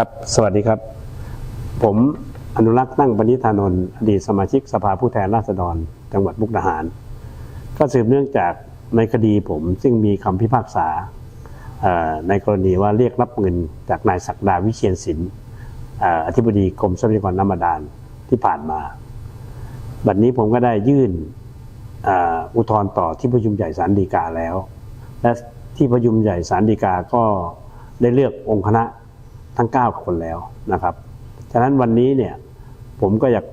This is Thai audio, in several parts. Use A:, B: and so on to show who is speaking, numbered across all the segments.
A: ครับ สวัสดีครับ ผมอนุรักษ์ตั้งปณิธานนท์อดีตสมาชิกสภาผู้แทนราษฎร จังหวัดมุกดาหาร ก็สืบเนื่องจากในคดีผมซึ่งมีคำพิพากษาในกรณีว่าเรียกรับเงินจากนายศักดาวิเชียนศิลป์อธิบดีกรมทรัพยากรน้ำบาดาลที่ผ่านมา บัดนี้ผมก็ได้ยื่นอุทธรณ์ต่อที่ประชุมใหญ่ศาลฎีกาแล้ว และที่ประชุมใหญ่ศาลฎีกาก็ได้เลือกองค์คณะ ทั้ง 9 คนแล้วนะครับ ฉะนั้นวันนี้เนี่ยผมก็อยาก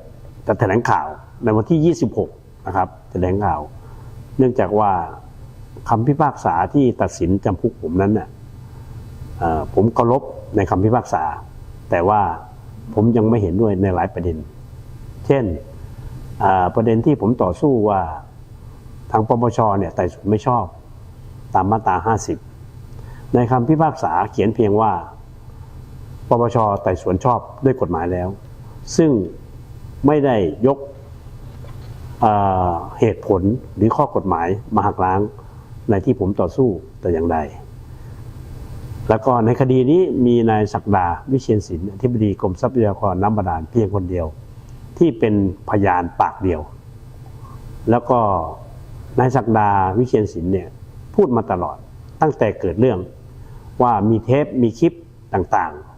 A: จะแถลงข่าวในวันที่ 26 นะครับแถลงข่าว เนื่องจากว่าคำพิพากษาที่ตัดสินจำคุกผมนั้นเนี่ยผมเคารพในคำพิพากษา แต่ว่าผมยังไม่เห็นด้วยในหลายประเด็น เช่นประเด็นที่ผมต่อสู้ว่าทางปปชเนี่ยไต่สวนไม่ชอบตามมาตรา 50 ในคำพิพากษาเขียนเพียงว่า ปปชไต่สวนชอบด้วยกฎหมายแล้ว ซึ่งไม่ได้ยกเเหตุผลหรือข้อกฎหมายมาหักล้างในที่ผมต่อสู้แต่อย่างใด แล้วก็ในคดีนี้มีนายศักดาวิเชียนศิลป์อธิบดีกรมทรัพยากรน้ำบาดาลเพียงคนเดียว ที่เป็นพยานปากเดียว แล้วก็นายศักดาวิเชียนศิลป์เนี่ยพูดมาตลอดตั้งแต่เกิดเรื่องว่ามีเทปมีคลิปต่างๆ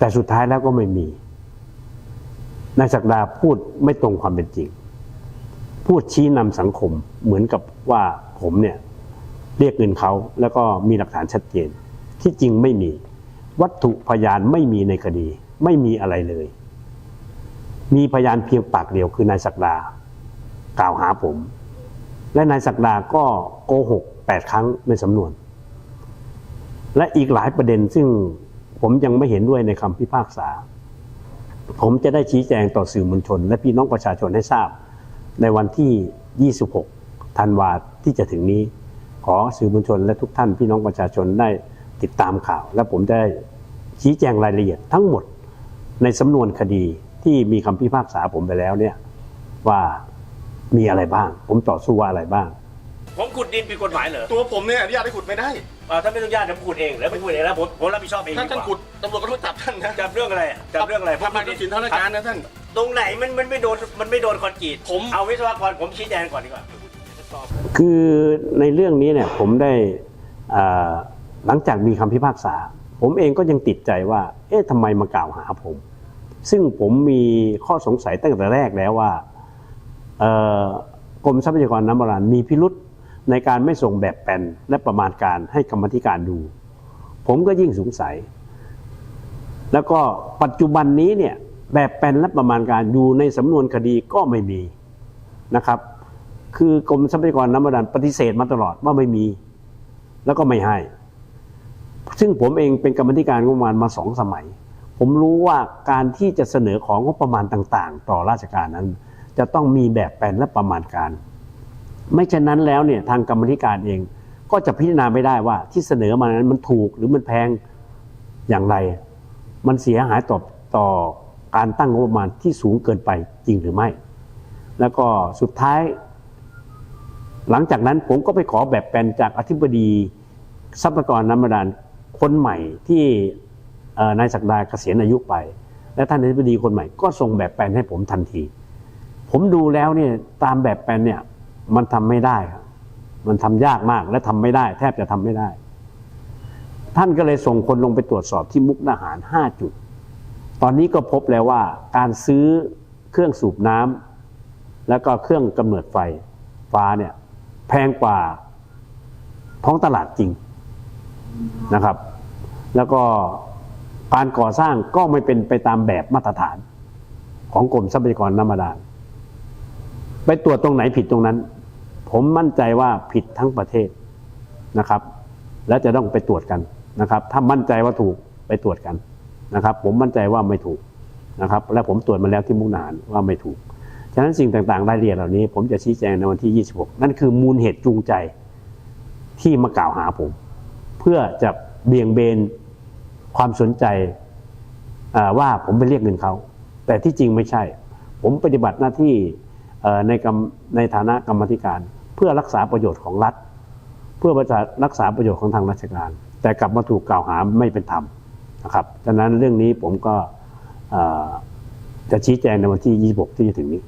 A: แต่สุดท้ายแล้วก็ไม่มีนายศักดาพูดไม่ตรงความเป็นจริง พูดชี้นำสังคมเหมือนกับว่าผมเนี่ยเรียกเงินเขาแล้วก็มีหลักฐานชัดเจน ที่จริงไม่มี วัตถุพยานไม่มีในคดี ไม่มีอะไรเลย มีพยานเพียงปากเดียวคือนายศักดากล่าวหาผม และนายศักดาก็โกหกแปดครั้งในสำนวน และอีกหลายประเด็นซึ่ง ผมยังไม่เห็นด้วยในคำพิพากษา ผมจะได้ชี้แจงต่อสื่อมวลชน และพี่น้องประชาชนให้ทราบ ในวันที่ 26 ธันวาที่จะถึงนี้ ขอสื่อมวลชนและทุกท่านพี่น้องประชาชนได้ติดตามข่าว และผมได้ชี้แจงรายละเอียดทั้งหมดในสำนวนคดีที่มีคำพิพากษาผมไปแล้วเนี่ยว่ามีอะไรบ้าง ผมต่อสู้ว่าอะไรบ้าง
B: ผมขุดดินผิดกฎหมายเหรอ
C: ตัวผมเนี่ยอนุญาตให้ขุดไม่ได้
B: อ่าถ้าไม่ต้องญาติผมขุดเองแล้วผมขุดเองแล้วผมผมรับผิดชอบเอง
C: ถ้า
B: ดีก
C: ท่าน
B: ว่า
C: ขุดตำรวจก็ต้องจับท่านนะ
B: จับเรื่องอะไรอะจับเรื่องอะไร
C: ทำลายทรัพย์สินทางราชการนะท่าน
B: ตรงไหนมันมันไม่โดนมันไม่โดนคอนกรีต
C: ผม
B: เอาวิศวกรผมชี้แจงก่อนดีกว่า
A: คือในเรื่องนี้เนี่ยผมได้อ่าหลังจากมีคำพิพากษา ผมเองก็ยังติดใจว่า เอ๊ะทำไมมากล่าวหาผม ซึ่งผมมีข้อสงสัยตั้งแต่แรกแล้วว่าเอ่อกรมทรัพยากรน้ำบาดาลมีพิรุษ ในการไม่ส่งแบบแปลนและประมาณการให้กรรมธิการดู ผมก็ยิ่งสงสัย แล้วก็ปัจจุบันนี้เนี่ยแบบแปลนและประมาณการอยู่ในสำนวนคดีก็ไม่มีนะครับ คือกรมทรัพยากรน้ำบาดาลปฏิเสธมาตลอดว่าไม่มี แล้วก็ไม่ให้ ซึ่งผมเองเป็นกรรมธิการงบประมาณมาสองสมัย ผมรู้ว่าการที่จะเสนอของงบประมาณต่าง ๆ ต่อราชการนั้น จะต้องมีแบบแปลนและประมาณการ ไม่เช่นนั้นแล้วเนี่ยทางกรรมธิการเอง ก็จะพิจารณาไม่ได้ว่าที่เสนอมานั้นมันถูกหรือมันแพงอย่างไร มันเสียหายต่อต่อการตั้งงบประมาณที่สูงเกินไปจริงหรือไม่ แล้วก็สุดท้าย หลังจากนั้นผมก็ไปขอแบบแปลนจากอธิบดีทรัพยากรน้ำบาดาลคนใหม่ที่นายศักดาเกษียณอายุไป และท่านอธิบดีคนใหม่ก็ส่งแบบแปลนให้ผมทันที ผมดูแล้วเนี่ยตามแบบแปลนเนี่ย มันทำไม่ได้ครับมันทำยากมากและทำไม่ได้ แทบจะทำไม่ได้ ท่านก็เลยส่งคนลงไปตรวจสอบที่มุกดาหาร5จุด ตอนนี้ก็พบแล้วว่าการซื้อเครื่องสูบน้ำแล้วก็เครื่องกำเนิดไฟฟ้าเนี่ยแพงกว่าท้องตลาดจริงนะครับ แล้วก็การก่อสร้างก็ไม่เป็นไปตามแบบมาตรฐานของกรมทรัพยากรน้ำบาดาลไปตรวจตรงไหนผิดตรงนั้น ผมมั่นใจว่าผิดทั้งประเทศนะครับ และจะต้องไปตรวจกันนะครับ ถ้ามั่นใจว่าถูกไปตรวจกันนะครับ ผมมั่นใจว่าไม่ถูกนะครับ และผมตรวจมาแล้วที่มุกดาหารว่าไม่ถูก ฉะนั้นสิ่งต่างๆรายละเอียดเหล่านี้ ผมจะชี้แจงในวันที่ 26 นั่นคือมูลเหตุจูงใจที่มากล่าวหาผม เพื่อจะเบี่ยงเบนความสนใจว่าผมไปเรียกเงินเขา แต่ที่จริงไม่ใช่ ผมปฏิบัติหน้าที่ในกในฐานะกรรมธิการ พื่อรักษาประโยชน์ของรัฐ เพื่อรักษาประโยชน์ของทางราชการ แต่กลับมาถูกกล่าวหาไม่เป็นธรรมนะครับฉะนั้นเรื่องนี้ผมก็จะชี้แจงในวันที่ 26 ที่จะถึงนี้